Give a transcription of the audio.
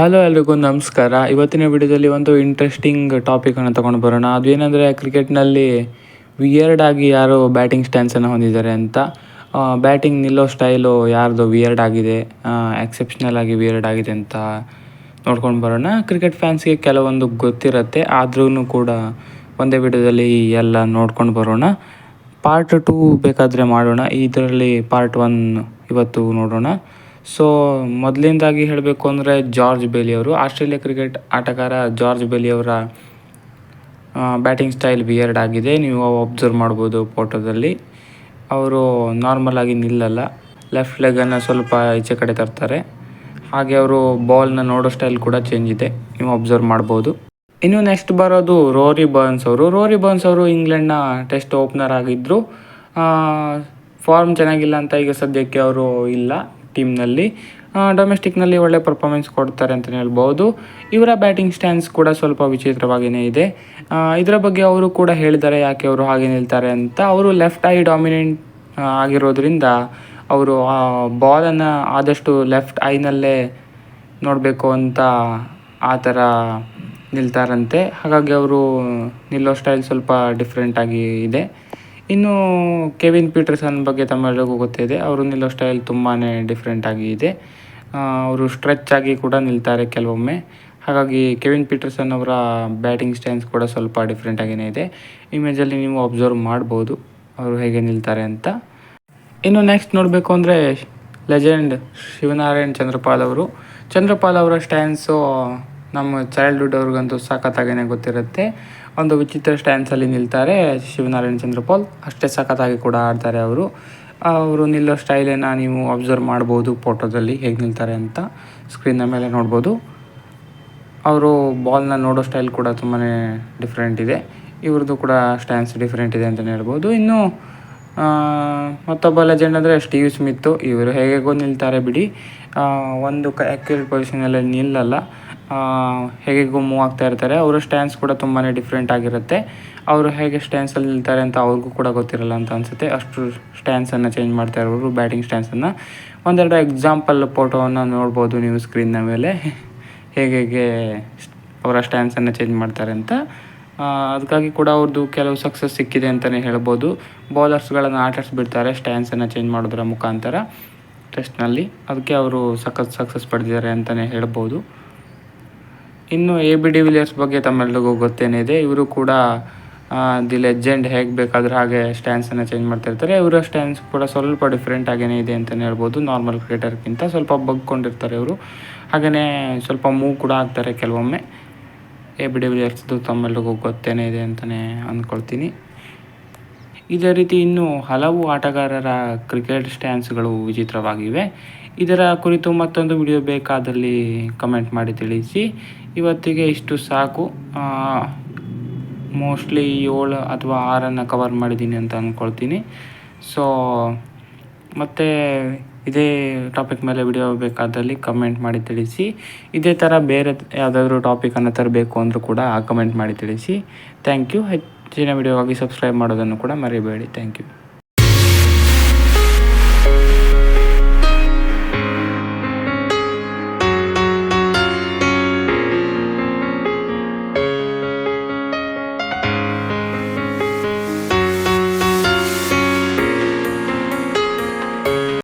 Hello ಎಲ್ರಿಗೂ ನಮಸ್ಕಾರ. ಇವತ್ತಿನ ವಿಡಿಯೋದಲ್ಲಿ ಒಂದು ಇಂಟ್ರೆಸ್ಟಿಂಗ್ ಟಾಪಿಕನ್ನು ತೊಗೊಂಡು ಬರೋಣ. ಅದೇನೆಂದರೆ ಕ್ರಿಕೆಟ್ನಲ್ಲಿ ವಿಯರ್ಡ್ ಆಗಿ ಯಾರು ಬ್ಯಾಟಿಂಗ್ ಸ್ಟ್ಯಾನ್ಸನ್ನು ಹೊಂದಿದ್ದಾರೆ ಅಂತ. ಬ್ಯಾಟಿಂಗ್ ನಿಲ್ಲೋ ಸ್ಟೈಲು ಯಾರ್ದು ವಿಯರ್ಡ್ ಆಗಿದೆ ಎಕ್ಸೆಪ್ಷನಲ್ ಆಗಿ ವಿಯರ್ಡ್ ಆಗಿದೆ ಅಂತ ನೋಡ್ಕೊಂಡು ಬರೋಣ. ಕ್ರಿಕೆಟ್ ಫ್ಯಾನ್ಸ್ಗೆ ಕೆಲವೊಂದು ಗೊತ್ತಿರುತ್ತೆ. ಆದ್ರೂ ಕೂಡ ಒಂದೇ ವಿಡಿಯೋದಲ್ಲಿ ಎಲ್ಲ ನೋಡ್ಕೊಂಡು ಬರೋಣ. ಪಾರ್ಟ್ ಟೂ ಬೇಕಾದರೆ ಮಾಡೋಣ. ಇದರಲ್ಲಿ ಪಾರ್ಟ್ ಒನ್ ಇವತ್ತು ನೋಡೋಣ. ಸೊ ಮೊದಲಿಂದಾಗಿ ಹೇಳಬೇಕು ಅಂದರೆ ಜಾರ್ಜ್ ಬೇಲಿ ಅವರು. ಆಸ್ಟ್ರೇಲಿಯಾ ಕ್ರಿಕೆಟ್ ಆಟಗಾರ ಜಾರ್ಜ್ ಬೇಲಿ ಅವರ ಬ್ಯಾಟಿಂಗ್ ಸ್ಟೈಲ್ ಬಿಯರ್ಡ್ ಆಗಿದೆ. ನೀವು ಒಬ್ಸರ್ವ್ ಮಾಡ್ಬೋದು ಫೋಟೋದಲ್ಲಿ. ಅವರು ನಾರ್ಮಲ್ ಆಗಿ ನಿಲ್ಲಲ್ಲ. ಲೆಫ್ಟ್ ಲೆಗನ್ನು ಸ್ವಲ್ಪ ಈಚೆ ಕಡೆ ತರ್ತಾರೆ. ಹಾಗೆ ಅವರು ಬಾಲ್ನ ನೋಡೋ ಸ್ಟೈಲ್ ಕೂಡ ಚೇಂಜ್ ಇದೆ. ನೀವು ಅಬ್ಸರ್ವ್ ಮಾಡ್ಬೋದು. ಇನ್ನು ನೆಕ್ಸ್ಟ್ ಬರೋದು ರೋರಿ ಬರ್ನ್ಸ್ ಅವರು. ರೋರಿ ಬರ್ನ್ಸ್ ಅವರು ಇಂಗ್ಲೆಂಡ್ನ ಟೆಸ್ಟ್ ಓಪನರ್ ಆಗಿದ್ದರು ಫಾರ್ಮ್ ಚೆನ್ನಾಗಿಲ್ಲ ಅಂತ ಈಗ ಸದ್ಯಕ್ಕೆ ಅವರು ಇಲ್ಲ. ಟೀಮ್ನಲ್ಲಿ ಡೊಮೆಸ್ಟಿಕ್ನಲ್ಲಿ ಒಳ್ಳೆ ಪರ್ಫಾರ್ಮೆನ್ಸ್ ಕೊಡ್ತಾರೆ ಅಂತಲೇ ಹೇಳ್ಬೋದು. ಇವರ ಬ್ಯಾಟಿಂಗ್ ಸ್ಟ್ಯಾನ್ಸ್ ಕೂಡ ಸ್ವಲ್ಪ ವಿಚಿತ್ರವಾಗಿಯೇ ಇದೆ. ಇದರ ಬಗ್ಗೆ ಅವರು ಕೂಡ ಹೇಳಿದ್ದಾರೆ, ಯಾಕೆ ಅವರು ಹಾಗೆ ನಿಲ್ತಾರೆ ಅಂತ. ಅವರು ಲೆಫ್ಟ್ ಐ ಡಾಮಿನೆಂಟ್ ಆಗಿರೋದ್ರಿಂದ ಅವರು ಬಾಲನ್ನು ಆದಷ್ಟು ಲೆಫ್ಟ್ ಐನಲ್ಲೇ ನೋಡಬೇಕು ಅಂತ ಆ ಥರ ನಿಲ್ತಾರಂತೆ. ಹಾಗಾಗಿ ಅವರು ನಿಲ್ಲೋ ಸ್ಟೈಲ್ ಸ್ವಲ್ಪ ಡಿಫ್ರೆಂಟಾಗಿ ಇದೆ. ಇನ್ನು ಕೆವಿನ್ ಪೀಟರ್ಸನ್ ಬಗ್ಗೆ ತಮ್ಮೆಲ್ಲರಿಗೂ ಗೊತ್ತಿದೆ. ಅವರು ನಿಲ್ಲೋ ಸ್ಟೈಲ್ ತುಂಬಾ ಡಿಫ್ರೆಂಟಾಗಿ ಇದೆ. ಅವರು ಸ್ಟ್ರೆಚ್ ಆಗಿ ಕೂಡ ನಿಲ್ತಾರೆ ಕೆಲವೊಮ್ಮೆ. ಹಾಗಾಗಿ ಕೆವಿನ್ ಪೀಟರ್ಸನ್ ಅವರ ಬ್ಯಾಟಿಂಗ್ ಸ್ಟೈಲ್ಸ್ ಕೂಡ ಸ್ವಲ್ಪ ಡಿಫ್ರೆಂಟಾಗಿಯೇ ಇದೆ. ಇಮೇಜಲ್ಲಿ ನೀವು ಅಬ್ಸರ್ವ್ ಮಾಡ್ಬೋದು ಅವರು ಹೇಗೆ ನಿಲ್ತಾರೆ ಅಂತ. ಇನ್ನು ನೆಕ್ಸ್ಟ್ ನೋಡಬೇಕು ಅಂದರೆ ಲೆಜೆಂಡ್ ಶಿವನಾರಾಯಣ್ ಚಂದ್ರಪಾಲ್ ಅವರು. ಚಂದ್ರಪಾಲ್ ಅವರ ಸ್ಟ್ಯಾನ್ಸು ನಮ್ಮ ಚೈಲ್ಡ್ಹುಡ್ ಅವ್ರಿಗಂತೂ ಸಖತ್ತಾಗೇ ಗೊತ್ತಿರುತ್ತೆ. ಒಂದು ವಿಚಿತ್ರ ಸ್ಟ್ಯಾನ್ಸಲ್ಲಿ ನಿಲ್ತಾರೆ ಶಿವನಾರಾಯಣ ಚಂದ್ರಪಾಲ್ ಅಷ್ಟೇ ಸಖತ್ತಾಗಿ ಕೂಡ ಆಡ್ತಾರೆ ಅವರು. ಅವರು ನಿಲ್ಲೋ ಸ್ಟೈಲನ್ನು ನೀವು ಅಬ್ಸರ್ವ್ ಮಾಡ್ಬೋದು ಫೋಟೋದಲ್ಲಿ ಹೇಗೆ ನಿಲ್ತಾರೆ ಅಂತ ಸ್ಕ್ರೀನ್ನ ಮೇಲೆ ನೋಡ್ಬೋದು. ಅವರು ಬಾಲ್ನ ನೋಡೋ ಸ್ಟೈಲ್ ಕೂಡ ತುಂಬಾ ಡಿಫ್ರೆಂಟ್ ಇದೆ. ಇವ್ರದ್ದು ಕೂಡ ಸ್ಟ್ಯಾನ್ಸ್ ಡಿಫ್ರೆಂಟ್ ಇದೆ ಅಂತಲೇ ಹೇಳ್ಬೋದು. ಇನ್ನು ಮತ್ತೊಬ್ಬ ಲೆಜೆಂಡ್ ಅಂದರೆ ಸ್ಟೀವ್ ಸ್ಮಿತ್ತು ಇವರು ಹೇಗೆಗೋ ನಿಲ್ತಾರೆ ಬಿಡಿ. ಒಂದು ಕ ಆ್ಯಕ್ಯುರೇಟ್ ಪೊಸಿಷನಲ್ಲಿ ನಿಲ್ಲಲ್ಲ. ಹೇಗೆಗೋ ಮೂವ್ ಆಗ್ತಾ ಇರ್ತಾರೆ, ಅವರ ಸ್ಟ್ಯಾನ್ಸ್ ಕೂಡ ತುಂಬಾ ಡಿಫ್ರೆಂಟ್ ಆಗಿರುತ್ತೆ. ಅವರು ಹೇಗೆ ಸ್ಟ್ಯಾನ್ಸಲ್ಲಿ ನಿಲ್ತಾರೆ ಅಂತ ಅವ್ರಿಗೂ ಕೂಡ ಗೊತ್ತಿರಲ್ಲ ಅಂತ ಅನಿಸುತ್ತೆ. ಅಷ್ಟು ಸ್ಟ್ಯಾನ್ಸನ್ನು ಚೇಂಜ್ ಮಾಡ್ತಾ ಇರೋರು ಬ್ಯಾಟಿಂಗ್ ಸ್ಟ್ಯಾನ್ಸನ್ನು ಒಂದೆರಡು ಎಕ್ಸಾಂಪಲ್ ಫೋಟೋವನ್ನು ನೋಡ್ಬೋದು ನೀವು ಸ್ಕ್ರೀನ್ನ ಮೇಲೆ. ಹೇಗೆ ಹೇಗೆ ಅವರ ಸ್ಟ್ಯಾನ್ಸನ್ನು ಚೇಂಜ್ ಮಾಡ್ತಾರೆ ಅಂತ. ಅದಕ್ಕಾಗಿ ಕೂಡ ಅವ್ರದ್ದು ಕೆಲವು ಸಕ್ಸಸ್ ಸಿಕ್ಕಿದೆ ಅಂತಲೇ ಹೇಳ್ಬೋದು. ಬೌಲರ್ಸ್ಗಳನ್ನು ಆಟಾಡಿಸ್ಬಿಡ್ತಾರೆ ಸ್ಟ್ಯಾನ್ಸನ್ನು ಚೇಂಜ್ ಮಾಡೋದ್ರ ಮುಖಾಂತರ. ಟೆಸ್ಟ್ನಲ್ಲಿ ಅದಕ್ಕೆ ಅವರು ಸಖತ್ ಸಕ್ಸಸ್ ಪಡೆದಿದ್ದಾರೆ ಅಂತಲೇ ಹೇಳ್ಬೋದು. ಇನ್ನು ಎ ಬಿ ಡಿ ವಿಲಿಯರ್ಸ್ ಬಗ್ಗೆ ತಮ್ಮೆಲ್ಲರಿಗೂ ಗೊತ್ತೇನಿದೆ. ಇವರು ಕೂಡ ದಿ ಲೆಜೆಂಡ್ ಹೇಗೆ ಬೇಕಾದ್ರೆ ಹಾಗೆ ಸ್ಟ್ಯಾನ್ಸನ್ನು ಚೇಂಜ್ ಮಾಡ್ತಾ ಇರ್ತಾರೆ. ಇವರ ಸ್ಟ್ಯಾನ್ಸ್ ಕೂಡ ಸ್ವಲ್ಪ ಡಿಫ್ರೆಂಟ್ ಆಗೇನೇ ಇದೆ ಅಂತಲೇ ಹೇಳ್ಬೋದು. ನಾರ್ಮಲ್ ಕ್ರಿಕೆಟರ್ಗಿಂತ ಸ್ವಲ್ಪ ಬಗ್ಕೊಂಡಿರ್ತಾರೆ ಇವರು. ಹಾಗೆಯೇ ಸ್ವಲ್ಪ ಮೂವ್ ಕೂಡ ಆಗ್ತಾರೆ ಕೆಲವೊಮ್ಮೆ. ಎ ಬಿ ಡಿ ವಿಲಿಯರ್ಸ್ದು ತಮ್ಮೆಲ್ಲರಿಗೂ ಗೊತ್ತೇನೇ ಇದೆ ಅಂತಲೇ ಅಂದ್ಕೊಳ್ತೀನಿ ಇದೇ ರೀತಿ ಇನ್ನೂ ಹಲವು ಆಟಗಾರರ ಕ್ರಿಕೆಟ್ ಸ್ಟ್ಯಾನ್ಸ್ಗಳು ವಿಚಿತ್ರವಾಗಿವೆ. ಇದರ ಕುರಿತು ಮತ್ತೊಂದು ವಿಡಿಯೋ ಬೇಕಾದಲ್ಲಿ ಕಮೆಂಟ್ ಮಾಡಿ ತಿಳಿಸಿ. ಇವತ್ತಿಗೆ ಇಷ್ಟು ಸಾಕು. ಮೋಸ್ಟ್ಲಿ ಏಳು ಅಥವಾ ಆರನ್ನು ಕವರ್ ಮಾಡಿದ್ದೀನಿ ಅಂತ ಅಂದ್ಕೊಳ್ತೀನಿ ಸೊ ಮತ್ತು ಇದೇ ಟಾಪಿಕ್ ಮೇಲೆ ವಿಡಿಯೋ ಬೇಕಾದಲ್ಲಿ ಕಮೆಂಟ್ ಮಾಡಿ ತಿಳಿಸಿ. ಇದೇ ಥರ ಬೇರೆ ಯಾವುದಾದ್ರೂ ಟಾಪಿಕನ್ನು ತರಬೇಕು ಅಂದರೂ ಕೂಡ ಕಮೆಂಟ್ ಮಾಡಿ ತಿಳಿಸಿ. ಥ್ಯಾಂಕ್ ಯು ಹೆಚ್ಚಿನ ವಿಡಿಯೋಗಾಗಿ ಸಬ್ಸ್ಕ್ರೈಬ್ ಮಾಡೋದನ್ನು ಕೂಡ ಮರಿಬೇಡಿ. Thank you